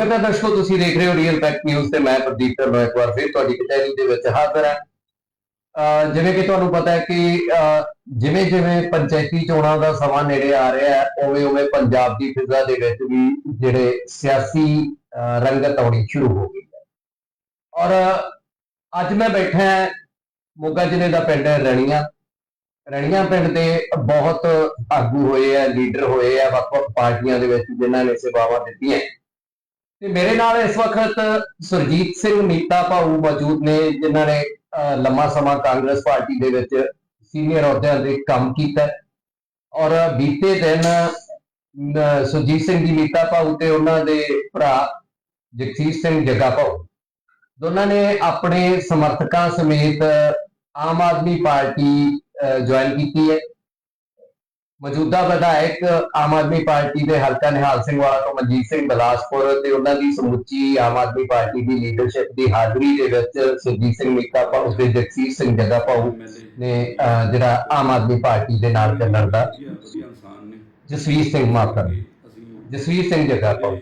ਸਵਾਗਤ ਹੈ ਦਰਸ਼ਕੋ, ਤੁਸੀਂ ਦੇਖ ਰਹੇ ਹੋ ਰੀਅਲ ਫੈਕਟ ਨਿਊਜ਼ ਤੇ ਮੈਂ ਪ੍ਰਦੀਪ ਢਿੱਲੋਂ ਇੱਕ ਵਾਰ ਫਿਰ ਤੁਹਾਡੀ ਕਚਹਿਰੀ ਦੇ ਵਿੱਚ ਹਾਜ਼ਰ ਹਾਂ। ਅਹ ਜਿਵੇਂ ਕਿ ਤੁਹਾਨੂੰ ਪਤਾ ਹੈ ਕਿ, ਅਹ ਜਿਵੇਂ ਜਿਵੇਂ ਪੰਚਾਇਤੀ ਚੋਣਾਂ ਦਾ ਸਮਾਂ ਨੇੜੇ ਆ ਰਿਹਾ ਹੈ, ਉਵੇਂ ਉਵੇਂ ਪੰਜਾਬ ਦੀ ਫਿਜ਼ਾ ਦੇ ਵਿੱਚ ਵੀ ਜਿਹੜੇ ਸਿਆਸੀ, ਅਹ ਰੰਗਤ ਆਉਣੀ ਸ਼ੁਰੂ ਹੋ ਗਈ ਹੈ। ਔਰ ਅੱਜ ਮੈਂ ਬੈਠਾ ਮੋਗਾ ਜ਼ਿਲ੍ਹੇ ਦਾ ਪਿੰਡ ਹੈ ਰਣੀਆਂ। ਰਣੀਆਂ ਪਿੰਡ ਦੇ ਬਹੁਤ ਆਗੂ ਹੋਏ ਆ ਲੀਡਰ ਹੋਏ ਆ ਵੱਖ-ਵੱਖ ਪਾਰਟੀਆਂ ਦੇ ਵਿੱਚ ਜਿਨ੍ਹਾਂ ਨੇ ਸੇਵਾਵਾਂ ਦਿੱਤੀਆਂ। ਤੇ ਮੇਰੇ ਨਾਲ ਇਸ ਵਕਤ ਸੁਰਜੀਤ ਸਿੰਘ ਨੀਤਾ ਭਾਊ ਮੌਜੂਦ ਨੇ ਜਿਨ੍ਹਾਂ ਨੇ ਲੰਮਾ ਸਮਾਂ ਕਾਂਗਰਸ ਪਾਰਟੀ ਦੇ ਵਿੱਚ ਸੀਨੀਅਰ ਅਹੁਦਿਆਂ ਦੇ ਕੰਮ ਕੀਤਾ। ਔਰ ਬੀਤੇ ਦਿਨ ਅਹ, ਸੁਰਜੀਤ ਸਿੰਘ ਜੀ ਨੀਤਾ ਭਾਊ ਤੇ ਉਹਨਾਂ ਦੇ ਭਰਾ ਜਗਸੀਰ ਸਿੰਘ ਜੱਗਾ ਭਾਊ ਦੋਨਾਂ ਨੇ ਆਪਣੇ ਸਮਰਥਕਾਂ ਸਮੇਤ ਆਮ ਆਦਮੀ ਪਾਰਟੀ ਜੁਆਇਨ ਕੀਤੀ ਹੈ। ਮੌਜੂਦਾ ਵਿਧਾਇਕ ਆਮ ਆਦਮੀ ਪਾਰਟੀ ਦੇ ਹਲਕਾ ਨਿਹਾਲ ਸਿੰਘ ਵਾਲਾ ਤੋਂ ਮਨਜੀਤ ਸਿੰਘ ਬਲਾਸਪੁਰ ਤੇ ਉਹਨਾਂ ਦੀ ਸਮੁੱਚੀ ਆਮ ਆਦਮੀ ਪਾਰਟੀ ਦੀ ਲੀਡਰਸ਼ਿਪ ਦੀ ਹਾਜ਼ਰੀ ਦੇ ਵਿੱਚ ਸੁਰਜੀਤ ਸਿੰਘ ਨੀਤਾ ਭਾਊ ਤੇ ਜਗਸੀਰ ਸਿੰਘ ਜੱਗਾ ਭਾਊ ਨੇ ਜਿਹੜਾ ਆਮ ਆਦਮੀ ਪਾਰਟੀ ਦੇ ਨਾਲ ਚੱਲਣ ਦਾ ਜਸਵੀਰ ਸਿੰਘ ਮਾਫਰ ਜਸਵੀਰ ਸਿੰਘ ਜੱਗਾ ਭਾਊ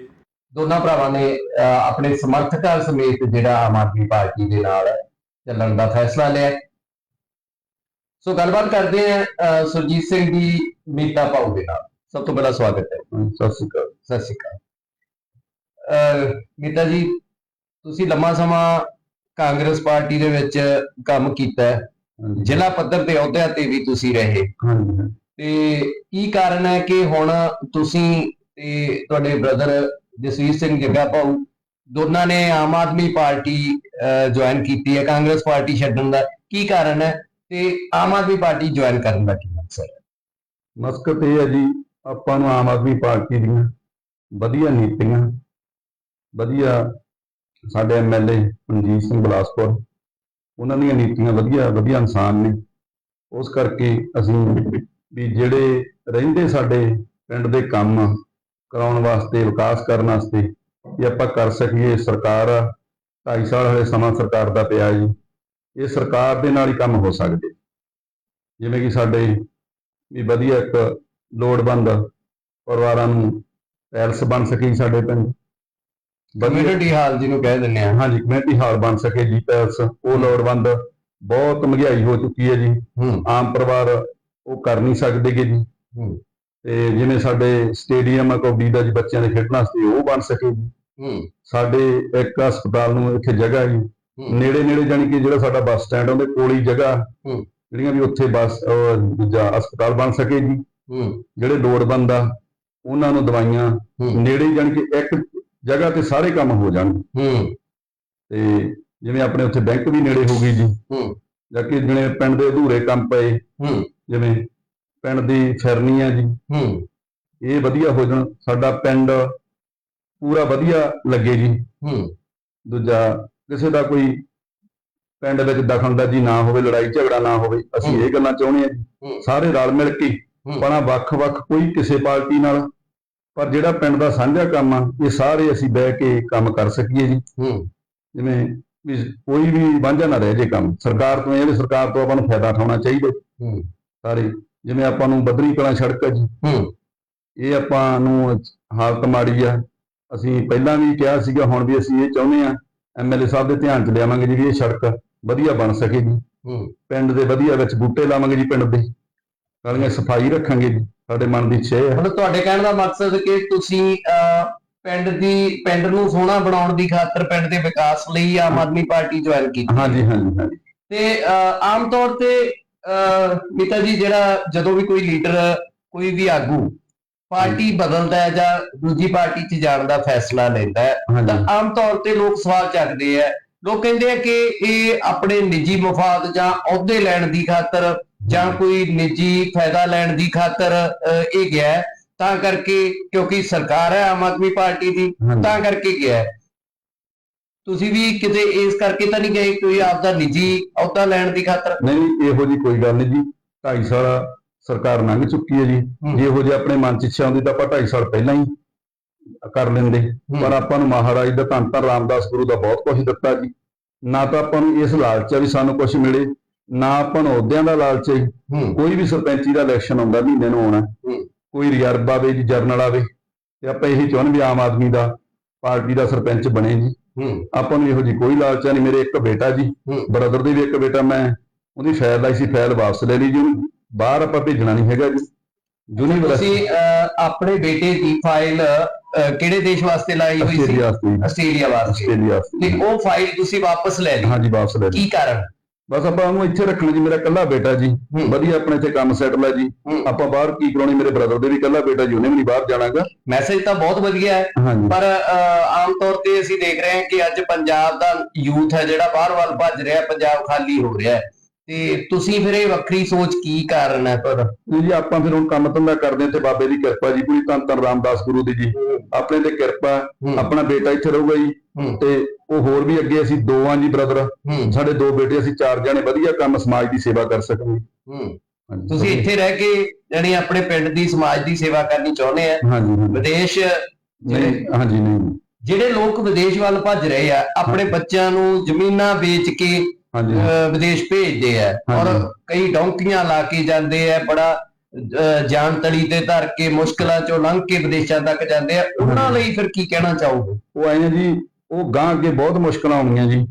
ਦੋਨਾਂ ਭਰਾਵਾਂ ਨੇ ਅਹ, ਆਪਣੇ ਸਮਰਥਕਾਂ ਸਮੇਤ ਜਿਹੜਾ ਆਮ ਆਦਮੀ ਪਾਰਟੀ ਦੇ ਨਾਲ ਚੱਲਣ ਦਾ ਫੈਸਲਾ ਲਿਆ। ਸੋ ਗੱਲਬਾਤ ਕਰਦੇ ਹਾਂ ਸੁਰਜੀਤ ਸਿੰਘ ਦੀ ਮੀਤਾ ਭਾਊ ਦੇ ਨਾਲ। ਸਭ ਤੋਂ ਪਹਿਲਾਂ ਸਵਾਗਤ ਹੈ। ਸਤਿ ਸ਼੍ਰੀ ਅਕਾਲ। ਸਤਿ ਸ਼੍ਰੀ ਅਕਾਲ। ਮੀਤਾ ਜੀ ਤੁਸੀਂ ਲੰਮਾ ਸਮਾਂ ਕਾਂਗਰਸ ਪਾਰਟੀ ਦੇ ਵਿੱਚ ਕੰਮ ਕੀਤਾ ਜ਼ਿਲ੍ਹਾ ਪੱਧਰ ਤੇ ਅਹੁਦਿਆਂ ਤੇ ਵੀ ਤੁਸੀਂ ਰਹੇ। ਤੇ ਕੀ ਕਾਰਨ ਹੈ ਕਿ ਹੁਣ ਤੁਸੀਂ ਤੇ ਤੁਹਾਡੇ ਬ੍ਰਦਰ ਜਸਵੀਰ ਸਿੰਘ ਜੱਗਾ ਭਾਊ ਦੋਨਾਂ ਨੇ ਆਮ ਆਦਮੀ ਪਾਰਟੀ ਜੁਆਇਨ ਕੀਤੀ ਹੈ। ਕਾਂਗਰਸ ਪਾਰਟੀ ਛੱਡਣ ਦਾ ਕੀ ਕਾਰਨ ਹੈ? ਤੇ ਆਮ ਆਦਮੀ ਪਾਰਟੀ ਜੁਆਇਨ ਕਰਨ ਦਾ ਕੀ ਮਕਸਦ ਹੈ? ਮਸਕਤ ਇਹ ਹੈ ਜੀ, ਆਪਾਂ ਨੂੰ ਆਮ ਆਦਮੀ ਪਾਰਟੀ ਦੀਆਂ ਵਧੀਆ ਨੀਤੀਆਂ, ਵਧੀਆ ਸਾਡੇ ਐਮਐਲਏ ਮਨਜੀਤ ਸਿੰਘ ਬਲਾਸਪੁਰ, ਉਹਨਾਂ ਦੀਆਂ ਨੀਤੀਆਂ ਵਧੀਆ ਵਧੀਆ ਇਨਸਾਨ ਨੇ। ਉਸ ਕਰਕੇ ਅਸੀਂ ਵੀ ਜਿਹੜੇ ਰਹਿੰਦੇ ਸਾਡੇ ਪਿੰਡ ਦੇ ਕੰਮ ਕਰਾਉਣ ਵਾਸਤੇ, ਵਿਕਾਸ ਕਰਨ ਵਾਸਤੇ ਵੀ ਆਪਾਂ ਕਰ ਸਕੀਏ। ਸਰਕਾਰ 2.5 ਸਾਲ ਹੋਏ ਸਮਾਂ ਸਰਕਾਰ ਦਾ ਪਿਆ ਜੀ। ਇਹ ਸਰਕਾਰ ਦੇ ਨਾਲ ਹੀ ਕੰਮ ਹੋ ਸਕਦੇ। ਜਿਵੇਂ ਕਿ ਸਾਡੇ ਵੀ ਵਧੀਆ ਇੱਕ ਲੋੜਵੰਦ ਪਰਿਵਾਰਾਂ ਨੂੰ ਪੈਲਸ ਬਣ ਸਕੇ ਸਾਡੇ ਪਿੰਡ। ਕਮਿਊਨਿਟੀ ਹਾਲ ਜਿਹਨੂੰ ਕਹਿ ਦਿੰਦੇ ਆ ਹਾਂਜੀ ਕਮੇਟੀ ਹਾਲ ਬਣ ਸਕੇ ਜੀ ਪੈਲਸ। ਉਹ ਲੋੜਵੰਦ ਬਹੁਤ ਮਹਿੰਗਾਈ ਹੋ ਚੁੱਕੀ ਹੈ ਜੀ। ਆਮ ਪਰਿਵਾਰ ਉਹ ਕਰ ਨਹੀਂ ਸਕਦੇਗੇ ਜੀ। ਤੇ ਜਿਵੇਂ ਸਾਡੇ ਸਟੇਡੀਅਮ ਆ ਕਬੱਡੀ ਦਾ ਜੀ ਬੱਚਿਆਂ ਦੇ ਖੇਡਣ ਵਾਸਤੇ ਉਹ ਬਣ ਸਕੇ ਜੀ। ਸਾਡੇ ਇੱਕ ਹਸਪਤਾਲ ਨੂੰ ਇੱਥੇ ਜਗ੍ਹਾ ਜੀ। ਹੂੰ। ਨੇੜੇ ਨੇੜੇ ਜਾਣੀ ਕਿ ਜਿਹੜਾ ਸਾਡਾ ਬੱਸ ਸਟੈਂਡ ਉਹਦੇ ਕੋਲ ਹੀ ਜਗ੍ਹਾ ਹੂੰ। ਜਿਹੜੀਆਂ ਵੀ ਉੱਥੇ ਬੱਸ ਦੂਜਾ ਹਸਪਤਾਲ ਬਣ ਸਕੇ ਜੀ। ਹੂੰ। ਜਿਹੜੇ ਲੋੜਵੰਦ ਆ ਉਹਨਾਂ ਨੂੰ ਦਵਾਈਆਂ। ਨੇੜੇ ਜਾਣੀ ਕਿ ਇੱਕ ਜਗ੍ਹਾ ਤੇ ਸਾਰੇ ਕੰਮ ਹੋ ਜਾਣ। ਹੂੰ। ਤੇ ਜਿਵੇਂ ਆਪਣੇ ਉੱਥੇ ਬੈਂਕ ਵੀ ਨੇੜੇ ਹੋ ਗਈ ਜੀ। ਹੂੰ। ਜਾਂ ਕਿ ਜਿਹੜੇ ਪਿੰਡ ਦੇ ਅਧੂਰੇ ਕੰਮ ਪਏ। ਹੂੰ। ਜਿਵੇਂ ਪਿੰਡ ਦੀ ਫਿਰਨੀ ਆ ਜੀ। ਹੂੰ। ਇਹ ਵਧੀਆ ਹੋ ਜਾਣ। ਸਾਡਾ ਪਿੰਡ ਪੂਰਾ ਵਧੀਆ ਲੱਗੇ ਜੀ। ਹੂੰ। ਦੂਜਾ ਕਿਸੇ ਦਾ ਕੋਈ ਪਿੰਡ ਵਿੱਚ ਦਖਲਅੰਦਾਜ਼ੀ ਨਾ ਹੋਵੇ ਲੜਾਈ ਝਗੜਾ ਨਾ ਹੋਵੇ ਅਸੀਂ। ਇਹ ਗੱਲਾਂ ਚਾਹੁੰਦੇ ਹਾਂ। ਸਾਰੇ ਰਲ ਮਿਲ ਕੇ। ਬਣਾ ਵੱਖ-ਵੱਖ ਕੋਈ ਕਿਸੇ ਪਾਰਟੀ ਨਾਲ ਪਰ ਜਿਹੜਾ ਪਿੰਡ ਦਾ ਸਾਂਝਾ ਕੰਮ ਆ ਇਹ ਸਾਰੇ ਅਸੀਂ ਬਹਿ ਕੇ ਕੰਮ ਕਰ ਸਕੀਏ ਜੀ। ਜਿਵੇਂ ਵੀ ਕੋਈ ਵੀ ਵਾਂਝਾ ਨਾ ਰਹਿ ਜੇ ਕੰਮ ਸਰਕਾਰ ਤੋਂ ਇਹ ਸਰਕਾਰ ਤੋਂ ਆਪਾਂ ਨੂੰ ਫਾਇਦਾ ਉਠਾਉਣਾ ਚਾਹੀਦਾ। ਹੂੰ। ਸਾਰੇ ਜਿਵੇਂ ਆਪਾਂ ਨੂੰ ਬਦਰੀ ਕਲਾਂ ਸੜਕ ਜੀ। ਹੂੰ। ਇਹ ਆਪਾਂ ਨੂੰ ਹਾਲਤ ਮਾੜੀ ਆ। ਅਸੀਂ ਪਹਿਲਾਂ ਵੀ ਕਿਹਾ ਸੀਗਾ ਹੁਣ ਵੀ ਅਸੀਂ ਇਹ ਚਾਹੁੰਦੇ ਆ ਐਮਐਲਏ ਸਾਹਿਬ ਦੇ ਧਿਆਨ ਚ ਲਿਆਵਾਂਗੇ ਜੀ ਵੀ ਇਹ ਸੜਕ ਵਧੀਆ ਬਣ ਸਕੇ ਜੀ। ਹੂੰ। ਪਿੰਡ ਦੇ ਵਧੀਆ ਵਿੱਚ ਬੂਟੇ ਲਾਵਾਂਗੇ ਜੀ ਪਿੰਡ ਦੇ। ਨਾਲੀਆਂ ਸਫ਼ਾਈ ਰੱਖਾਂਗੇ ਜੀ ਸਾਡੇ ਮਨ ਦੀ ਇਹ ਹੈ ਮਤਲਬ ਤੁਹਾਡੇ ਕਹਿਣ ਦਾ ਮਕਸਦ ਕਿ ਤੁਸੀਂ ਪਿੰਡ ਦੀ ਪਿੰਡ ਨੂੰ ਸੋਹਣਾ ਬਣਾਉਣ ਦੀ ਖਾਤਰ ਪਿੰਡ ਦੇ ਵਿਕਾਸ ਲਈ ਆਮ ਆਦਮੀ ਪਾਰਟੀ ਜੁਆਇਨ ਕੀਤੀ। ਹਾਂਜੀ ਹਾਂਜੀ ਹਾਂਜੀ। ਤੇ ਆਮ ਤੌਰ ਤੇ ਮੀਤਾ ਜੀ ਜਿਹੜਾ ਜਦੋਂ ਵੀ ਕੋਈ ਲੀਡਰ ਕੋਈ ਵੀ ਆਗੂ ਪਾਰਟੀ ਬਦਲਦਾ ਹੈ ਜਾਂ ਦੂਜੀ ਪਾਰਟੀ 'ਚ ਜਾਣ ਦਾ ਫੈਸਲਾ ਲੈਂਦਾ ਹੈ ਤਾਂ ਆਮ ਤੌਰ ਤੇ ਲੋਕ ਸਵਾਲ ਚੱਕਦੇ ਆ ਲੋਕ ਕਹਿੰਦੇ ਆ ਕਿ ਇਹ ਆਪਣੇ ਨਿੱਜੀ ਮਫਾਦ ਜਾਂ ਅਹੁਦੇ ਲੈਣ ਦੀ ਖਾਤਰ ਜਾਂ ਕੋਈ ਨਿੱਜੀ ਫਾਇਦਾ ਲੈਣ ਦੀ ਖਾਤਰ ਇਹ ਗਿਆ। ਤਾਂ ਕਰਕੇ ਕਿਉਂਕਿ ਸਰਕਾਰ ਹੈ ਆਮ ਆਦਮੀ ਪਾਰਟੀ ਦੀ। ਤਾਂ ਕਰਕੇ ਗਿਆ। ਤੁਸੀਂ ਵੀ ਕਿਤੇ ਇਸ ਕਰਕੇ ਤਾਂ ਨਹੀਂ ਗਏ ਕੋਈ ਆਪਦਾ ਨਿੱਜੀ ਅਹੁਦਾ ਲੈਣ ਦੀ ਖਾਤਰ ਨਹੀਂ ਨਹੀਂ, ਇਹੋ ਜੀ ਕੋਈ ਗੱਲ ਨਹੀਂ ਜੀ 2.5 ਸਾਲ ਸਰਕਾਰ ਲੰਘ ਚੁੱਕੀ ਹੈ ਜੀ। ਜੇ ਇਹੋ ਜਿਹੇ ਆਪਣੇ ਮਨ ਚ ਇੱਛਾ ਹੁੰਦੀ ਤਾਂ ਆਪਾਂ 2.5 ਸਾਲ ਪਹਿਲਾਂ ਹੀ ਕਰ ਲੈਂਦੇ। ਪਰ ਆਪਾਂ ਨੂੰ ਮਹਾਰਾਜ ਦਾ ਧੰਨ ਧੰਨ ਰਾਮਦਾਸ ਗੁਰੂ ਦਾ ਬਹੁਤ ਕੁਝ ਦਿੱਤਾ ਜੀ। ਨਾ ਤਾਂ ਆਪਾਂ ਨੂੰ ਇਸ ਲਾਲਚ ਆ ਵੀ ਸਾਨੂੰ ਕੁਝ ਮਿਲੇ ਨਾ ਆਪਾਂ ਨੂੰ ਅਹੁਦਿਆਂ ਦਾ ਲਾਲਚ ਹੈ। ਕੋਈ ਵੀ ਸਰਪੰਚੀ ਦਾ ਇਲੈਕਸ਼ਨ ਆਉਂਦਾ ਮਹੀਨੇ ਨੂੰ ਆਉਣਾ। ਕੋਈ ਰਿਜ਼ਰਵ ਆਵੇ ਜੀ ਜਰਨਲ ਆਵੇ ਤੇ ਆਪਾਂ ਇਹੀ ਚਾਹੁੰਦੇ ਵੀ ਆਮ ਆਦਮੀ ਦਾ ਪਾਰਟੀ ਦਾ ਸਰਪੰਚ ਬਣੇ ਜੀ। ਆਪਾਂ ਨੂੰ ਇਹੋ ਜੀ ਕੋਈ ਲਾਲਚ ਨਹੀਂ। ਮੇਰੇ ਇੱਕ ਬੇਟਾ ਜੀ। ਬ੍ਰਦਰ ਦੇ ਵੀ ਇੱਕ ਬੇਟਾ ਮੈਂ ਉਹਦੀ ਫਾਈਲ ਲਾਈ ਸੀ ਫਾਈਲ ਵਾਪਸ ਲੈ ਲਈ ਜੀ ਉਹਨੂੰ। ਬਾਹਰ ਆਪਾਂ ਭੇਜਣਾ ਨਹੀਂ ਹੈਗਾ ਜੀ। ਯੂਨੀਵਰਸਿਟੀ ਤੁਸੀਂ ਅਹ, ਆਪਣੇ ਬੇਟੇ ਦੀ ਫਾਈਲ ਅਹ, ਕਿਹੜੇ ਦੇਸ਼ ਵਾਸਤੇ ਲਾਈ ਹੋਈ ਸੀ? ਆਸਟ੍ਰੇਲੀਆ ਵਾਸਤੇ ਜੀ। ਆਸਟ੍ਰੇਲੀਆ ਵਾਸਤੇ। ਆਸਟ੍ਰੇਲੀਆ ਵਾਸਤੇ। ਤੇ ਉਹ ਫਾਈਲ ਤੁਸੀਂ ਵਾਪਸ ਲੈ ਲਈ। ਹਾਂਜੀ ਵਾਪਸ ਲੈ ਲਈ। ਕੀ ਕਾਰਨ? ਬਸ ਆਪਾਂ ਉਹਨੂੰ ਇੱਥੇ ਰੱਖਣਾ ਜੀ ਮੇਰਾ ਇਕੱਲਾ ਬੇਟਾ ਜੀ। ਹੂੰ। ਵਧੀਆ ਆਪਣੇ ਇੱਥੇ ਕੰਮ ਸੈਟਲ ਹੈ ਜੀ। ਹੂੰ। ਆਪਾਂ ਬਾਹਰ ਕੀ ਕਰਾਉਣੀ ਮੇਰੇ ਬ੍ਰਦਰ ਦੇ ਵੀ ਇਕੱਲਾ ਬੇਟਾ ਜੀ ਉਹਨੇ ਵੀ ਨਹੀਂ ਬਾਹਰ ਜਾਣਾਗਾ। ਮੈਸੇਜ ਤਾਂ ਬਹੁਤ ਵਧੀਆ ਹੈ। ਹਾਂਜੀ। ਪਰ ਅਹ, ਆਮ ਤੌਰ ਤੇ ਅਸੀਂ ਦੇਖ ਰਹੇ ਹਾਂ ਕਿ ਅੱਜ ਪੰਜਾਬ ਦਾ ਯੂਥ ਹੈ ਜਿਹੜਾ ਬਾਹਰ ਵੱਲ ਭੱਜ ਰਿਹਾ ਪੰਜਾਬ ਖਾਲੀ ਹੋ ਰਿਹਾ ਹੈ। ਤੇ ਤੁਸੀਂ ਫਿਰ ਇਹ ਵੱਖਰੀ ਸੋਚ ਕੀ ਕਾਰਨ ਹੈ ਨਹੀਂ ਜੀ ਆਪਾਂ ਫਿਰ ਹੁਣ ਕੰਮ ਧੰਦਾ ਕਰਦੇ ਤੇ ਬਾਬੇ ਦੀ ਕਿਰਪਾ ਜੀ ਪੂਰੀ ਧੰਨ ਧੰਨ ਰਾਮਦਾਸ ਗੁਰੂ ਦੀ ਜੀ। ਆਪਣੇ ਤੇ ਕਿਰਪਾ ਆਪਣਾ ਬੇਟਾ ਇੱਥੇ ਰਹੂਗਾ ਜੀ। ਤੇ ਉਹ ਹੋਰ ਵੀ ਅੱਗੇ ਅਸੀਂ ਦੋ ਆਂ ਜੀ ਬ੍ਰਦਰ। ਸਾਡੇ ਦੋ ਬੇਟੇ ਅਸੀਂ ਚਾਰ ਜਣੇ ਵਧੀਆ ਕੰਮ ਸਮਾਜ ਦੀ ਸੇਵਾ ਕਰ ਸਕਾਂਗੇ ਤੁਸੀਂ ਇੱਥੇ ਰਹਿ ਕੇ ਜਾਣੀ ਆਪਣੇ ਪਿੰਡ ਦੀ ਸਮਾਜ ਦੀ ਸੇਵਾ ਕਰਨੀ ਚਾਹੁੰਦੇ ਆ। ਵਿਦੇਸ਼ ਨਹੀਂ ਹਾਂਜੀ ਨਹੀਂ। ਜਿਹੜੇ ਲੋਕ ਵਿਦੇਸ਼ ਵੱਲ ਭੱਜ ਰਹੇ ਆ ਆਪਣੇ ਬੱਚਿਆਂ ਨੂੰ ਜ਼ਮੀਨਾਂ ਵੇਚ ਕੇ ਅਹ, ਵਿਦੇਸ਼ ਭੇਜਦੇ ਆ। ਔਰ। ਕਈ ਡੌਂਕੀਆਂ ਲਾ ਕੇ ਜਾਂਦੇ ਆ ਬੜਾ ਅਹ, ਜਾਨ ਤਲੀ ਤੇ ਧਰ ਕੇ ਮੁਸ਼ਕਲਾਂ ਚੋਂ ਲੰਘ ਕੇ ਵਿਦੇਸ਼ਾਂ ਤੱਕ ਜਾਂਦੇ ਆ। ਉਹਨਾਂ। ਲਈ ਫਿਰ ਕੀ ਕਹਿਣਾ ਚਾਹੋਗੇ? ਉਹ ਆ ਜੀ ਉਹ ਗਾਂ ਅੱਗੇ ਬਹੁਤ ਮੁਸ਼ਕਲਾਂ ਆਉਣੀਆਂ ਜੀ।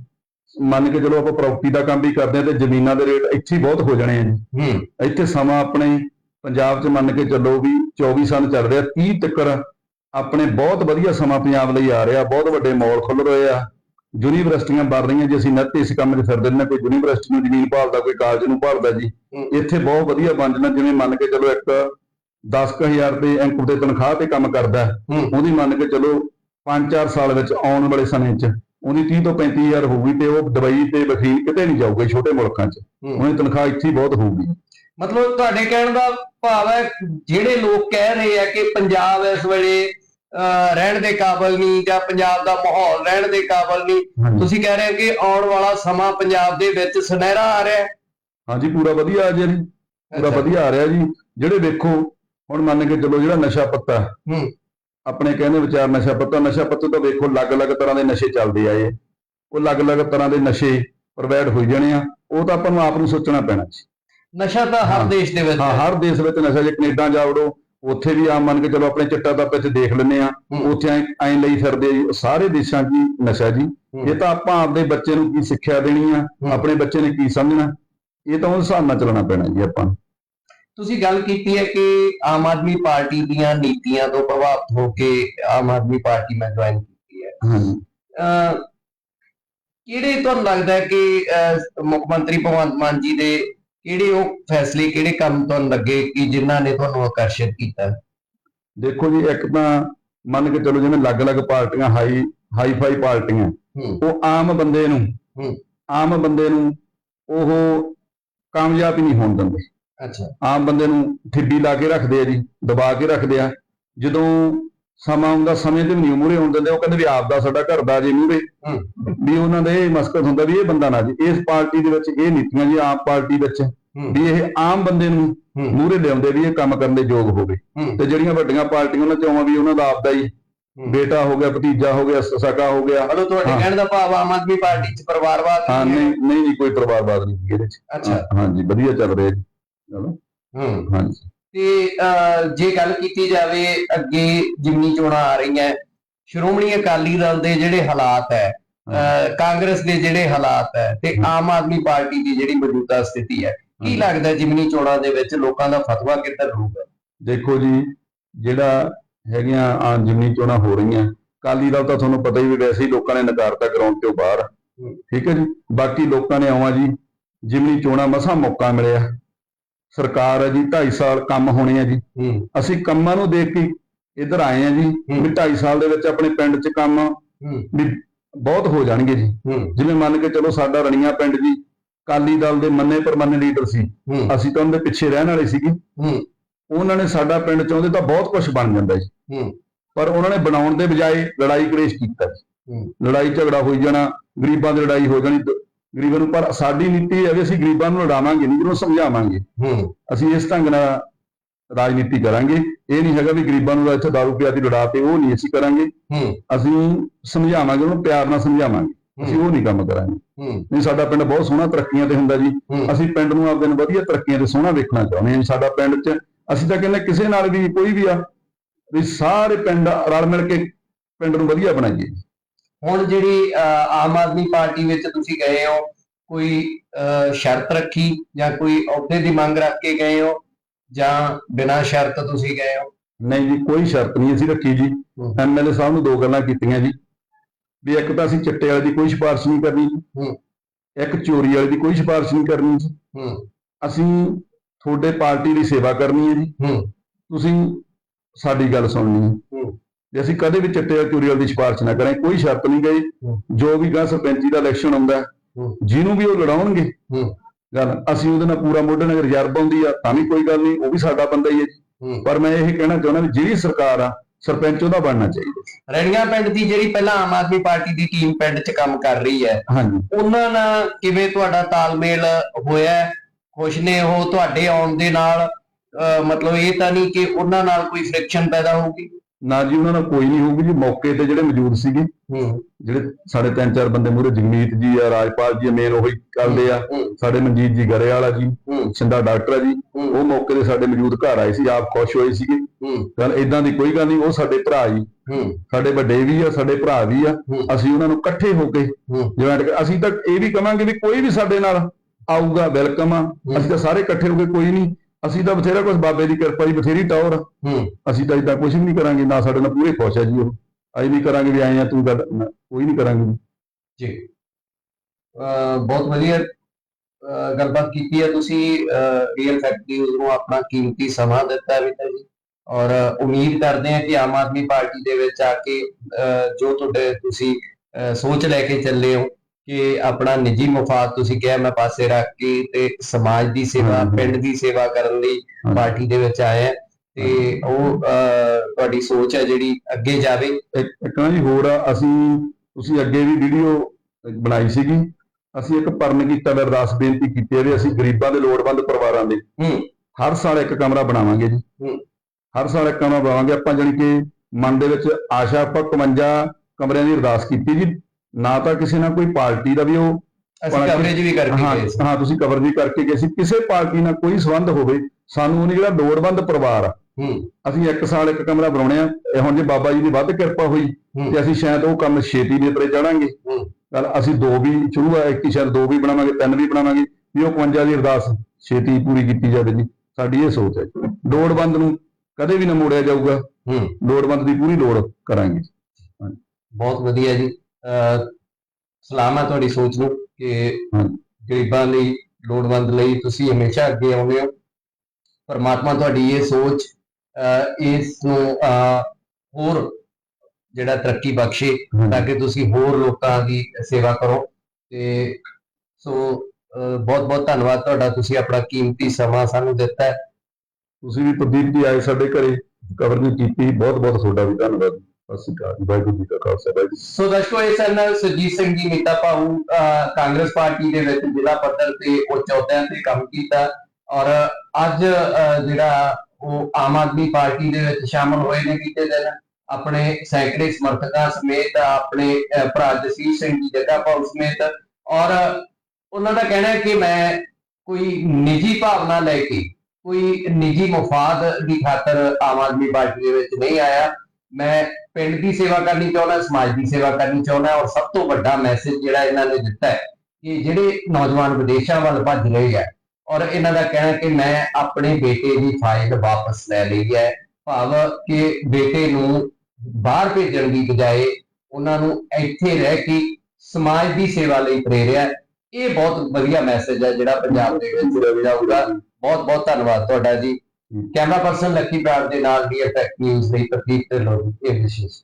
ਮੰਨ ਕੇ ਚਲੋ ਆਪਾਂ ਪ੍ਰਾਪਰਟੀ ਦਾ ਕੰਮ ਵੀ ਕਰਦੇ ਆ ਤੇ ਜ਼ਮੀਨਾਂ ਦੇ ਰੇਟ ਇੱਥੇ ਹੀ ਬਹੁਤ ਹੋ ਜਾਣੇ ਆ ਜੀ। ਹੂੰ। ਇੱਥੇ ਸਮਾਂ ਆਪਣੇ ਪੰਜਾਬ 'ਚ ਮੰਨ ਕੇ ਚੱਲੋ ਵੀ 24 ਸਾਲ ਚੱਲ ਰਿਹਾ 30 ਤੱਕਰ ਆਪਣੇ ਬਹੁਤ ਵਧੀਆ ਸਮਾਂ ਪੰਜਾਬ ਲਈ ਆ ਰਿਹਾ ਬਹੁਤ ਵੱਡੇ ਮਾਲ ਖੁੱਲ ਰਹੇ ਆ। ਯੂਨੀਵਰਸਿਟੀਆਂ ਬਣ ਰਹੀਆਂ ਜੇ ਅਸੀਂ ਨੱਤ ਇਸ ਕੰਮ 'ਚ ਫਿਰਦੇ ਨੇ ਕੋਈ ਯੂਨੀਵਰਸਿਟੀ ਨੂੰ ਜ਼ਮੀਨ ਭਾਲਦਾ ਕੋਈ ਕਾਲਜ ਨੂੰ ਭਾਲਦਾ ਜੀ। ਇੱਥੇ ਬਹੁਤ ਵਧੀਆ ਬਣ ਜਾਣਾ ਜਿਵੇਂ ਮੰਨ ਕੇ ਚਲੋ ਇੱਕ 10000 ਰੁਪਏ ਐਂਕਰ ਤੇ ਤਨਖਾਹ ਤੇ ਕੰਮ ਕਰਦਾ ਉਹਦੀ ਮੰਨ ਕੇ ਚਲੋ 5-4 ਸਾਲ ਵਿੱਚ ਆਉਣ ਵਾਲੇ ਸਮੇਂ 'ਚ ਉਹਦੀ 30 ਤੋਂ 35000 ਹੋਊਗੀ ਤੇ ਉਹ ਦੁਬਈ ਤੇ ਵਕੀਲ ਕਿਤੇ ਨਹੀਂ ਜਾਊਗਾ ਛੋਟੇ ਮੁਲਕਾਂ 'ਚ। ਉਹਦੀ ਤਨਖਾਹ ਇੱਥੇ ਹੀ ਬਹੁਤ ਹੋਊਗੀ। ਮਤਲਬ ਤੁਹਾਡੇ ਕਹਿਣ ਦਾ ਭਾਵ ਹੈ ਜਿਹੜੇ ਲੋਕ ਕਹਿ ਰਹੇ ਆ ਕਿ ਪੰਜਾਬ ਇਸ ਵੇਲੇ ਰਹਿਣ ਦੇ ਕਾਬਿਲ ਨਹੀਂ ਜਾਂ ਪੰਜਾਬ ਦਾ ਮਾਹੌਲ ਰਹਿਣ ਦੇ ਕਾਬਿਲ ਨਹੀਂ। ਤੁਸੀਂ ਕਹਿ ਰਹੇ ਹੋ ਕਿ ਆਉਣ ਵਾਲਾ ਸਮਾਂ ਪੰਜਾਬ ਦੇ ਵਿੱਚ ਸੁਨਹਿਰਾ ਆ ਰਿਹਾ ਹੈ। ਹਾਂਜੀ ਪੂਰਾ ਵਧੀਆ ਆ ਜੀ। ਪੂਰਾ। ਵਧੀਆ ਆ ਰਿਹਾ ਜੀ। ਜਿਹੜੇ ਵੇਖੋ ਹੁਣ ਮੰਨ ਕੇ ਚੱਲੋ ਜਿਹੜਾ ਨਸ਼ਾ ਪੱਤਾ। ਹੂੰ। ਆਪਣੇ ਕਹਿੰਦੇ ਵਿਚਾਰ ਨਸ਼ਾ ਪੱਤਾ। ਨਸ਼ਾ ਪੱਤੇ ਤਾਂ ਵੇਖੋ ਅਲੱਗ-ਅਲੱਗ ਤਰ੍ਹਾਂ ਦੇ ਨਸ਼ੇ ਚੱਲਦੇ ਆਏ ਉਹ ਅਲੱਗ-ਅਲੱਗ ਤਰ੍ਹਾਂ ਦੇ ਨਸ਼ੇ ਪ੍ਰੋਵਾਈਡ ਹੋਈ ਜਾਣੇ ਆ। ਉਹ ਤਾਂ ਆਪਾਂ ਨੂੰ ਆਪ ਨੂੰ ਸੋਚਣਾ ਪੈਣਾ ਜੀ। ਨਸ਼ਾ ਤਾਂ ਹਰ। ਦੇਸ਼ ਦੇ ਵਿੱਚ ਹਾਂ ਹਰ ਦੇਸ਼ ਵਿੱਚ ਨਸ਼ਾ ਜੇ ਕੈਨੇਡਾ ਜਾਵੜੋ ਉੱਥੇ ਵੀ ਆ ਮੰਨ ਕੇ ਚਲੋ ਆਪਣੇ ਚਿੱਟਾ ਦਾ ਵਿੱਚ ਦੇਖ ਲੈਂਦੇ ਆ। ਉੱਥੇ ਐਂ ਲਈ ਫਿਰਦੇ ਆ ਸਾਰੇ ਦੇਸ਼ਾਂ 'ਚ ਹੀ ਨਸ਼ਾ ਜੀ। ਇਹ ਤਾਂ ਆਪਾਂ ਆਪਦੇ ਬੱਚੇ ਨੂੰ ਕੀ ਸਿੱਖਿਆ ਦੇਣੀ ਆ। ਆਪਣੇ ਬੱਚੇ ਨੇ ਕੀ ਸਮਝਣਾ ਇਹ ਤਾਂ ਉਸ ਹਿਸਾਬ ਨਾਲ ਚੱਲਣਾ ਪੈਣਾ ਜੀ ਆਪਾਂ। ਤੁਸੀਂ ਗੱਲ ਕੀਤੀ ਹੈ ਕਿ ਆਮ ਆਦਮੀ ਪਾਰਟੀ ਦੀਆਂ ਨੀਤੀਆਂ ਤੋਂ ਪ੍ਰਭਾਵਿਤ ਹੋ ਕੇ ਆਮ ਆਦਮੀ ਪਾਰਟੀ ਮੈਂ ਜੁਆਇਨ ਕੀਤੀ ਹੈ ਕਿਹੜੇ ਤੁਹਾਨੂੰ ਲੱਗਦਾ ਹੈ ਕਿ ਮੁੱਖ ਮੰਤਰੀ ਭਗਵੰਤ ਮਾਨ ਜੀ ਦੇ ਕਿਹੜੇ ਉਹ ਫੈਸਲੇ ਕਿਹੜੇ ਕੰਮ ਤੁਹਾਨੂੰ ਲੱਗੇ ਕਿ ਜਿਨ੍ਹਾਂ ਨੇ ਤੁਹਾਨੂੰ ਆਕਰਸ਼ਿਤ ਕੀਤਾ? ਦੇਖੋ ਜੀ ਇੱਕ ਤਾਂ ਮੰਨ ਕੇ ਚਲੋ ਜਿਵੇਂ ਅਲੱਗ-ਅਲੱਗ ਪਾਰਟੀਆਂ ਹਾਈ ਹਾਈ ਫਾਈ ਪਾਰਟੀਆਂ ਉਹ ਆਮ ਬੰਦੇ ਨੂੰ। ਆਮ ਬੰਦੇ ਨੂੰ ਉਹ ਕਾਮਯਾਬ ਹੀ ਨਹੀਂ ਹੋਣ ਦਿੰਦੇ। ਅੱਛਾ। ਆਮ ਬੰਦੇ ਨੂੰ ਠਿੱਡੀ ਲਾ ਕੇ ਰੱਖਦੇ ਆ ਜੀ ਦਬਾ ਕੇ ਰੱਖਦੇ ਆ। ਜਦੋਂ ਸਮਾਂ ਆਉਂਦਾ ਸਮੇਂ ਤੇ ਵੀ ਨਹੀਂ ਮੂਰੇ ਹੋਣ ਦਿੰਦੇ ਉਹ ਕਹਿੰਦੇ ਵੀ ਆਪ ਦਾ ਸਾਡਾ ਘਰ ਦਾ ਜੀ ਮੂਰੇ। ਵੀ ਉਹਨਾਂ ਦਾ ਇਹ ਮਸਕਤ ਹੁੰਦਾ ਵੀ ਇਹ ਬੰਦਾ ਨਾ ਜੀ ਇਸ ਪਾਰਟੀ ਦੇ ਵਿੱਚ ਇਹ ਨੀਤੀਆਂ ਜੀ ਆਮ ਪਾਰਟੀ ਵਿੱਚ। ਵੀ ਇਹ ਆਮ ਬੰਦੇ ਨੂੰ ਮੂਰੇ ਲਿਆਉਂਦੇ ਵੀ ਇਹ ਕੰਮ ਕਰਨ ਦੇ ਯੋਗ ਹੋਵੇ। ਤੇ ਜਿਹੜੀਆਂ ਵੱਡੀਆਂ ਪਾਰਟੀਆਂ ਉਹਨਾਂ ਚ ਵੀ ਉਹਨਾਂ ਦਾ ਆਪਦਾ ਹੀ ਹੂੰ। ਬੇਟਾ ਹੋ ਗਿਆ ਭਤੀਜਾ ਹੋ ਗਿਆ ਸਕਾ ਹੋ ਗਿਆ। ਮਤਲਬ ਤੁਹਾਡੇ। ਕਹਿਣ ਦਾ ਭਾਵ ਆਮ ਆਦਮੀ ਪਾਰਟੀ ਚ ਪਰਿਵਾਰਵਾਦ ਹਾਂ ਨਹੀਂ? ਨਹੀਂ ਨਹੀਂ ਜੀ ਕੋਈ ਪਰਿਵਾਰਵਾਦ ਨਹੀਂ ਇਹਦੇ ਚ। ਅੱਛਾ। ਹਾਂਜੀ ਵਧੀਆ ਚੱਲ ਰਿਹਾ ਜੀ। ਚਲੋ। ਹੂੰ। ਹਾਂਜੀ ਤੇ ਜੇ ਗੱਲ ਕੀਤੀ ਜਾਵੇ ਅੱਗੇ ਜਿਮਨੀ ਚੋਣਾਂ ਆ ਰਹੀਆਂ ਸ਼੍ਰੋਮਣੀ ਅਕਾਲੀ ਦਲ ਦੇ ਜਿਹੜੇ ਹਾਲਾਤ ਹੈ ਕਾਂਗਰਸ ਦੇ ਜਿਹੜੇ ਹਾਲਾਤ ਹੈ ਤੇ ਆਮ ਆਦਮੀ ਪਾਰਟੀ ਦੀ ਜਿਹੜੀ ਮੌਜੂਦਾ ਸਥਿਤੀ ਹੈ ਕੀ। ਲੱਗਦਾ ਜਿਮਨੀ ਚੋਣਾਂ ਦੇ ਵਿੱਚ ਲੋਕਾਂ ਦਾ ਫਤਵਾ ਕਿੱਧਰ ਰਹੂਗਾ ਦੇਖੋ ਜੀ ਜਿਹੜਾ ਹੈਗੀਆਂ ਆ ਜਿਮਨੀ ਚੋਣਾਂ ਹੋ ਰਹੀਆਂ ਕਾਲੀ ਦਲ ਤਾਂ ਤੁਹਾਨੂੰ ਪਤਾ ਹੀ ਵੀ ਵੈਸੇ ਹੀ ਲੋਕਾਂ ਨੇ ਨਕਾਰਤਾ ਗਰਾਊਂਡ ਤੋਂ ਬਾਹਰ। ਠੀਕ ਹੈ ਜੀ? ਬਾਕੀ ਲੋਕਾਂ ਨੇ ਆਉਣਾ ਜੀ ਜਿਮਨੀ ਚੋਣਾਂ ਮਸਾਂ ਮੌਕਾ ਮਿਲਿਆ ਸਰਕਾਰ ਹੈ ਜੀ 2.5 ਸਾਲ ਕੰਮ ਹੋਣੇ ਆ ਜੀ। ਅਸੀਂ ਕੰਮਾਂ ਨੂੰ ਦੇਖ ਕੇ ਇੱਧਰ ਆਏ ਆ ਜੀ ਵੀ 2.5 ਸਾਲ ਦੇ ਵਿੱਚ ਆਪਣੇ ਪਿੰਡ 'ਚ ਕੰਮ ਵੀ ਬਹੁਤ ਹੋ ਜਾਣਗੇ ਜੀ। ਜਿਵੇਂ ਮੰਨ ਕੇ ਚਲੋ ਸਾਡਾ ਰਣੀਆਂ ਪਿੰਡ ਜੀ ਕਾਲੀ ਦਲ ਦੇ ਮੰਨੇ ਪਰਮੰਨੇ ਲੀਡਰ ਸੀ। ਅਸੀਂ ਤਾਂ ਉਹਦੇ ਪਿੱਛੇ ਰਹਿਣ ਵਾਲੇ ਸੀਗੇ। ਉਹਨਾਂ ਨੇ ਸਾਡਾ ਪਿੰਡ ਚਾਹੁੰਦੇ ਤਾਂ ਬਹੁਤ ਕੁਝ ਬਣ ਜਾਂਦਾ ਜੀ। ਪਰ ਉਹਨਾਂ ਨੇ ਬਣਾਉਣ ਦੇ ਬਜਾਏ ਲੜਾਈ ਕਲੇਸ਼ ਕੀਤਾ ਜੀ। ਲੜਾਈ ਝਗੜਾ ਹੋਈ ਜਾਣਾ ਗਰੀਬਾਂ ਦੀ ਲੜਾਈ ਹੋ ਜਾਣੀ ਗਰੀਬਾਂ ਨੂੰ ਪਰ ਸਾਡੀ ਨੀਤੀ ਹੈ ਵੀ ਅਸੀਂ ਗਰੀਬਾਂ ਨੂੰ ਲੜਾਵਾਂਗੇ ਨਹੀਂ ਜਿਹਨੂੰ ਸਮਝਾਵਾਂਗੇ। ਹੂੰ। ਅਸੀਂ ਇਸ ਢੰਗ ਨਾਲ ਰਾਜਨੀਤੀ ਕਰਾਂਗੇ। ਇਹ ਨਹੀਂ ਹੈਗਾ ਵੀ ਗਰੀਬਾਂ ਨੂੰ ਇੱਥੇ ਦਾਰੂ ਪਿਆ ਦੀ ਲੜਾ ਤੇ ਉਹ ਨਹੀਂ ਅਸੀਂ ਕਰਾਂਗੇ। ਹੂੰ। ਅਸੀਂ ਸਮਝਾਵਾਂਗੇ ਉਹਨੂੰ ਪਿਆਰ ਨਾਲ ਸਮਝਾਵਾਂਗੇ। ਅਸੀਂ ਉਹ ਨਹੀਂ ਕੰਮ ਕਰਾਂਗੇ। ਨਹੀਂ ਸਾਡਾ ਪਿੰਡ ਬਹੁਤ ਸੋਹਣਾ ਤਰੱਕੀਆਂ ਤੇ ਹੁੰਦਾ ਜੀ। ਅਸੀਂ ਪਿੰਡ ਨੂੰ ਆਪਦੇ ਨੂੰ ਵਧੀਆ ਤਰੱਕੀਆਂ ਤੇ ਸੋਹਣਾ ਵੇਖਣਾ ਚਾਹੁੰਦੇ ਹਾਂ। ਸਾਡਾ ਪਿੰਡ 'ਚ। ਅਸੀਂ ਤਾਂ ਕਹਿੰਦੇ ਕਿਸੇ ਨਾਲ ਵੀ ਕੋਈ ਵੀ ਆ ਵੀ ਸਾਰੇ ਪਿੰਡ ਰਲ ਮਿਲ ਕੇ ਪਿੰਡ ਨੂੰ ਵਧੀਆ ਬਣਾਈਏ। ਹੁਣ ਜਿਹੜੀ ਆਮ ਆਦਮੀ ਪਾਰਟੀ ਵਿੱਚ ਤੁਸੀਂ ਗਏ ਹੋ ਕੋਈ ਸ਼ਰਤ ਰੱਖੀ ਜਾਂ ਕੋਈ ਅਹੁਦੇ ਦੀ ਮੰਗ ਰੱਖ ਕੇ ਗਏ ਹੋ ਜਾਂ ਬਿਨਾਂ ਸ਼ਰਤ ਤੁਸੀਂ ਗਏ ਹੋ? ਨਹੀਂ ਜੀ ਕੋਈ ਸ਼ਰਤ ਨਹੀਂ ਅਸੀਂ ਰੱਖੀ ਜੀ। ਐਮਐਲਏ ਸਾਹਿਬ ਨੂੰ ਦੋ ਗੱਲਾਂ ਕੀਤੀਆਂ ਜੀ। ਵੀ ਇੱਕ ਤਾਂ ਅਸੀਂ ਚਿੱਟੇ ਵਾਲੇ ਦੀ ਕੋਈ ਸਿਫਾਰਿਸ਼ ਨਹੀਂ ਕਰਨੀ ਜੀ। ਇੱਕ ਚੋਰੀ ਵਾਲੇ ਦੀ ਕੋਈ ਸਿਫਾਰਿਸ਼ ਨਹੀਂ ਕਰਨੀ ਜੀ। ਅਸੀਂ ਤੁਹਾਡੇ ਪਾਰਟੀ ਦੀ ਸੇਵਾ ਕਰਨੀ ਹੈ ਜੀ। ਤੁਸੀਂ ਸਾਡੀ ਗੱਲ ਸੁਣਨੀ ਹੈ। ਹੂੰ। ਜੇ ਅਸੀਂ ਕਦੇ ਵੀ ਚਿੱਟੇ ਵਾਲੇ ਚੋਰੀ ਵਾਲੇ ਦੀ ਸਿਫਾਰਿਸ਼ ਨਾ ਕਰਾਂ ਕੋਈ ਸ਼ਰਤ ਨਹੀਂ ਗਈ। ਜੋ ਵੀ ਗਾ ਸਰਪੰਚੀ ਦਾ ਇਲੈਕਸ਼ਨ ਆਉਂਦਾ। ਜਿਹਨੂੰ ਵੀ ਉਹ ਲੜਾਉਣਗੇ। ਗੱਲ ਅਸੀਂ ਉਹਦੇ ਨਾਲ ਪੂਰਾ ਮੋਢੇ ਨਾਲ ਰਿਜ਼ਰਵ ਆਉਂਦੀ ਆ ਤਾਂ ਵੀ ਕੋਈ ਗੱਲ ਨਹੀਂ ਉਹ ਵੀ ਸਾਡਾ ਬੰਦਾ ਹੀ ਹੈ ਜੀ। ਪਰ ਮੈਂ ਇਹ ਕਹਿਣਾ ਚਾਹੁੰਦਾ ਵੀ ਜਿਹੜੀ ਸਰਕਾਰ ਆ ਸਰਪੰਚ ਉਹਦਾ ਬਣਨਾ ਚਾਹੀਦਾ ਰਣੀਆਂ ਪਿੰਡ ਦੀ ਜਿਹੜੀ ਪਹਿਲਾਂ ਆਮ ਆਦਮੀ ਪਾਰਟੀ ਦੀ ਟੀਮ ਪਿੰਡ 'ਚ ਕੰਮ ਕਰ ਰਹੀ ਹੈ ਉਹਨਾਂ ਨਾਲ ਕਿਵੇਂ ਤੁਹਾਡਾ ਤਾਲਮੇਲ ਹੋਇਆ? ਖੁਸ਼ ਨੇ ਉਹ ਤੁਹਾਡੇ ਆਉਣ ਦੇ ਨਾਲ ਮਤਲਬ ਇਹ ਤਾਂ ਨਹੀਂ ਕਿ ਉਹਨਾਂ ਨਾਲ ਕੋਈ ਫ੍ਰਿਕਸ਼ਨ ਪੈਦਾ ਹੋਊਗੀ ਨਾ ਜੀ ਉਹਨਾਂ ਨਾਲ ਕੋਈ ਨਹੀਂ ਹੋਊਗੀ ਜੀ ਮੌਕੇ ਤੇ ਜਿਹੜੇ ਮੌਜੂਦ ਸੀਗੇ ਜਿਹੜੇ ਸਾਡੇ ਤਿੰਨ ਚਾਰ ਬੰਦੇ ਮੂਰੇ ਜਗਮੀਤ ਜੀ ਆ ਰਾਜਪਾਲ ਜੀ ਮੇਨ ਉਹੀ ਕਰਦੇ ਆ ਸਾਡੇ ਮਨਜੀਤ ਜੀ ਗਰੇ ਵਾਲਾ ਜੀ ਸਿੰਦਾ ਡਾਕਟਰ ਆ ਜੀ ਉਹ ਮੌਕੇ ਤੇ ਸਾਡੇ ਮੌਜੂਦ ਘਰ ਆਏ ਸੀ ਆਪ ਖੁਸ਼ ਹੋਏ ਸੀਗੇ। ਗੱਲ ਇਦਾਂ ਦੀ ਕੋਈ ਗੱਲ ਨਹੀਂ ਉਹ ਸਾਡੇ ਭਰਾ ਜੀ। ਹੂੰ। ਸਾਡੇ ਵੱਡੇ ਵੀ ਆ ਸਾਡੇ ਭਰਾ ਵੀ ਆ। ਅਸੀਂ ਉਹਨਾਂ ਨੂੰ ਇਕੱਠੇ ਹੋ ਕੇ ਜੁਆਇੰਟ ਅਸੀਂ ਤਾਂ ਇਹ ਵੀ ਕਵਾਂਗੇ ਵੀ ਕੋਈ ਵੀ ਸਾਡੇ ਨਾਲ ਆਊਗਾ ਵੈਲਕਮ ਆ ਅਸੀਂ ਤਾਂ ਸਾਰੇ ਇਕੱਠੇ ਹੋ ਕੇ ਕੋਈ ਨਹੀਂ ਅਸੀਂ ਤਾਂ ਬਥੇਰਾ ਕੁਝ ਬਾਬੇ ਦੀ ਕਿਰਪਾ ਜੀ ਬਥੇਰੀ ਟੌਰ ਆ। ਹੂੰ। ਅਸੀਂ ਤਾਂ ਇਦਾਂ ਕੁਝ ਨਹੀਂ ਕਰਾਂਗੇ ਨਾ ਸਾਡੇ ਨਾਲ ਪੂਰੇ ਖੁਸ਼ ਆ ਜੀ ਉਹ। ਅਸੀਂ ਨਹੀਂ ਕਰਾਂਗੇ ਵੀ ਆਏ ਆ ਤੂੰ ਗੱਲ ਨਾ, ਕੋਈ ਨਹੀਂ ਕਰਾਂਗੇ। ਜੀ। ਜੀ ਅਹ ਬਹੁਤ ਵਧੀਆ ਅਹ ਗੱਲਬਾਤ ਕੀਤੀ ਹੈ ਤੁਸੀਂ। ਰੀਅਲ ਫੈਕਟ ਨਿਊਜ਼ ਨੂੰ ਆਪਣਾ ਕੀਮਤੀ ਸਮਾਂ ਦਿੱਤਾ ਬੇਟਾ ਜੀ। ਔਰ ਉਮੀਦ ਕਰਦੇ ਹਾਂ ਕਿ ਆਮ ਆਦਮੀ ਪਾਰਟੀ ਦੇ ਵਿੱਚ ਆ ਕੇ ਅਹ ਜੋ ਤੁਹਾਡੇ ਤੁਸੀਂ ਅਹ ਸੋਚ ਲੈ ਕੇ ਚੱਲੇ ਹੋ ਕਿ ਆਪਣਾ ਨਿੱਜੀ ਮਫਾਦ ਤੁਸੀਂ ਕਿਹਾ ਮੈਂ ਪਾਸੇ ਰੱਖ ਕੇ ਤੇ ਸਮਾਜ ਦੀ ਸੇਵਾ। ਪਿੰਡ ਦੀ ਸੇਵਾ ਕਰਨ ਲਈ। ਪਾਰਟੀ ਦੇ ਵਿੱਚ ਆਏ ਤੇ ਉਹ ਤੁਹਾਡੀ ਸੋਚ ਹੈ ਜਿਹੜੀ ਅੱਗੇ ਜਾਵੇ। ਇੱਕ ਨਾ ਜੀ ਹੋਰ ਅਸੀਂ ਤੁਸੀਂ ਅੱਗੇ ਵੀ ਵੀਡੀਓ ਬਣਾਈ ਸੀਗੀ। ਅਸੀਂ ਇੱਕ ਪਰਨ ਕੀਤਾ ਦਾ ਅਰਦਾਸ ਬੇਨਤੀ ਕੀਤੀ ਹੈ ਵੀ ਅਸੀਂ ਗਰੀਬਾਂ ਦੇ ਲੋੜਵੰਦ ਪਰਿਵਾਰਾਂ ਦੇ ਹਰ ਸਾਲ ਇੱਕ ਕਮਰਾ ਬਣਾਵਾਂਗੇ ਜੀ। ਹਰ ਸਾਲ ਇੱਕ ਕਮਰਾ ਬਣਾਵਾਂਗੇ। ਆਪਾਂ ਜਾਣੀ ਕਿ ਮਨ ਦੇ ਵਿੱਚ ਆਸ਼ਾ ਆਪਾਂ 51 ਕਮਰਿਆਂ ਦੀ ਅਰਦਾਸ ਕੀਤੀ ਜੀ। ਨਾ ਤਾਂ ਕਿਸੇ ਨਾਲ ਕੋਈ ਪਾਰਟੀ ਦਾ ਵੀ ਉਹ ਅਸੀਂ ਕਵਰੇਜ ਵੀ ਕਰਕੇ ਹਾਂ ਗਏ ਸੀ। ਹਾਂ ਤੁਸੀਂ ਕਵਰ ਵੀ ਕਰਕੇ ਗਏ ਸੀ। ਕਿਸੇ ਪਾਰਟੀ ਨਾਲ ਕੋਈ ਸੰਬੰਧ ਹੋਵੇ ਸਾਨੂੰ ਉਹਨੇ ਜਿਹੜਾ ਲੋੜਵੰਦ ਪਰਿਵਾਰ ਆ ਹੂੰ। ਅਸੀਂ ਇੱਕ ਸਾਲ ਇੱਕ ਕਮਰਾ ਬਣਾਉਣੇ ਆ ਇਹ ਹੁਣ ਜੇ ਬਾਬਾ ਜੀ ਦੀ ਵੱਧ ਕਿਰਪਾ ਹੋਈ ਹੂੰ। ਤੇ ਅਸੀਂ ਸ਼ਾਇਦ ਉਹ ਕੰਮ ਛੇਤੀ ਦੇ ਉੱਪਰ ਚੜਾਂਗੇ। ਹੂੰ। ਗੱਲ ਅਸੀਂ ਦੋ ਵੀ ਸ਼ੁਰੂ ਆ ਇੱਕ ਹੀ ਸ਼ਾਇਦ ਦੋ ਵੀ ਬਣਾਵਾਂਗੇ ਤਿੰਨ ਵੀ ਬਣਾਵਾਂਗੇ ਵੀ ਉਹ 51 ਦੀ ਅਰਦਾਸ ਛੇਤੀ ਪੂਰੀ ਕੀਤੀ ਜਾਵੇ ਜੀ। ਸਾਡੀ ਇਹ ਸੋਚ ਹੈ। ਜੀ। ਲੋੜਵੰਦ ਨੂੰ ਕਦੇ ਵੀ ਨਾ ਮੋੜਿਆ ਜਾਊਗਾ। ਹੂੰ। ਲੋੜਵੰਦ ਦੀ ਪੂਰੀ ਲੋੜ ਕਰਾਂਗੇ। ਬਹੁਤ ਵਧੀਆ ਜੀ। ਸਲਾਮ ਹੈ ਤੁਹਾਡੀ ਸੋਚ ਨੂੰ ਕਿ। ਗਰੀਬਾਂ ਲਈ ਲੋੜਵੰਦ ਲਈ ਤੁਸੀਂ ਹਮੇਸ਼ਾ ਅੱਗੇ ਆਉਂਦੇ ਹੋ। ਪਰਮਾਤਮਾ ਤੁਹਾਡੀ ਇਹ ਸੋਚ ਇਸ ਨੂੰ ਹੋਰ ਜਿਹੜਾ ਤਰੱਕੀ ਬਖਸ਼ੇ ਤਾਂ ਕਿ ਤੁਸੀਂ ਹੋਰ ਲੋਕਾਂ ਦੀ ਸੇਵਾ ਕਰੋ। ਤੇ ਸੋ ਬਹੁਤ ਬਹੁਤ ਧੰਨਵਾਦ ਤੁਹਾਡਾ ਤੁਸੀਂ ਆਪਣਾ ਕੀਮਤੀ ਸਮਾਂ ਸਾਨੂੰ ਦਿੱਤਾ। ਤੁਸੀਂ ਵੀ ਪ੍ਰਦੀਪ ਜੀ ਆਏ ਸਾਡੇ ਘਰੇ ਕਵਰਿੰਗ ਕੀਤੀ ਬਹੁਤ ਬਹੁਤ ਤੁਹਾਡਾ ਵੀ ਧੰਨਵਾਦ। ਸਤਿ ਸ਼੍ਰੀ ਅਕਾਲ ਵਾਹਿਗੁਰੂ ਜੀ ਕਾ ਖਾਲਸਾ, ਵਾਹਿਗੁਰੂ ਸੋ ਦਰਸ਼ਕੋ ਇਹ ਸਨ ਸੁਰਜੀਤ ਸਿੰਘ ਜੀ ਨੀਤਾ ਭਾਊ ਕਾਂਗਰਸ ਪਾਰਟੀ ਦੇ ਵਿੱਚ ਜ਼ਿਲ੍ਹਾ ਪੱਧਰ ਤੇ ਉੱਚ ਅਹੁਦਿਆਂ ਤੇ ਕੰਮ ਕੀਤਾ ਔਰ ਅੱਜ ਜਿਹੜਾ ਉਹ ਆਮ ਆਦਮੀ ਪਾਰਟੀ ਦੇ ਵਿੱਚ ਸ਼ਾਮਲ ਹੋਏ ਨੇ ਬੀਤੇ ਦਿਨ, ਆਪਣੇ ਸੈਂਕੜੇ ਸਮਰਥਕਾਂ ਸਮੇਤ, ਆਪਣੇ ਭਰਾ ਜਸੀਰ ਸਿੰਘ ਜੀ, ਜੱਗਾ ਭਾਊ ਸਮੇਤ ਔਰ ਉਹਨਾਂ ਦਾ ਕਹਿਣਾ ਹੈ ਕਿ ਮੈਂ ਕੋਈ ਨਿੱਜੀ ਭਾਵਨਾ ਲੈ ਕੇ, ਕੋਈ ਨਿੱਜੀ ਮਫਾਦ ਦੀ ਖਾਤਰ ਆਮ ਆਦਮੀ ਪਾਰਟੀ ਦੇ ਵਿੱਚ ਨਹੀਂ ਆਇਆ। ਮੈਂ ਪਿੰਡ ਦੀ ਸੇਵਾ ਕਰਨੀ ਚਾਹੁੰਦਾ, ਸਮਾਜ ਦੀ ਸੇਵਾ ਕਰਨੀ ਚਾਹੁੰਦਾ ਔਰ ਸਭ ਤੋਂ ਵੱਡਾ ਮੈਸੇਜ ਜਿਹੜਾ ਇਹਨਾਂ ਨੇ ਦਿੱਤਾ ਹੈ ਕਿ ਜਿਹੜੇ ਨੌਜਵਾਨ ਵਿਦੇਸ਼ਾਂ ਵੱਲ ਭੱਜ ਰਹੇ ਆ ਔਰ ਇਹਨਾਂ ਦਾ ਕਹਿਣਾ ਕਿ ਮੈਂ ਆਪਣੇ ਬੇਟੇ ਦੀ ਫਾਈਲ ਵਾਪਸ ਲੈ ਲਈ ਹੈ, ਭਾਵ ਕਿ ਬੇਟੇ ਨੂੰ ਬਾਹਰ ਭੇਜਣ ਦੀ ਬਜਾਏ ਉਹਨਾਂ ਨੂੰ ਇੱਥੇ ਰਹਿ ਕੇ ਸਮਾਜ ਦੀ ਸੇਵਾ ਲਈ ਪ੍ਰੇਰਿਆ ਇਹ ਬਹੁਤ ਵਧੀਆ ਮੈਸੇਜ ਹੈ ਜਿਹੜਾ ਪੰਜਾਬ ਦੇ ਵਿੱਚ ਜਿਹੜਾ ਜਾਊਗਾ ਬਹੁਤ ਬਹੁਤ ਧੰਨਵਾਦ ਤੁਹਾਡਾ ਜੀ। ਕੈਮਰਾ ਪਰਸਨ ਲੱਕੀ ਬਰਾੜ ਦੇ ਨਾਲ ਵੀ ਨਿਊਜ਼ ਲਈ ਪ੍ਰਤੀਕ ਢਿੱਲੋਂ ਦੀ ਇਹ ਵਿਸ਼ੇਸ਼।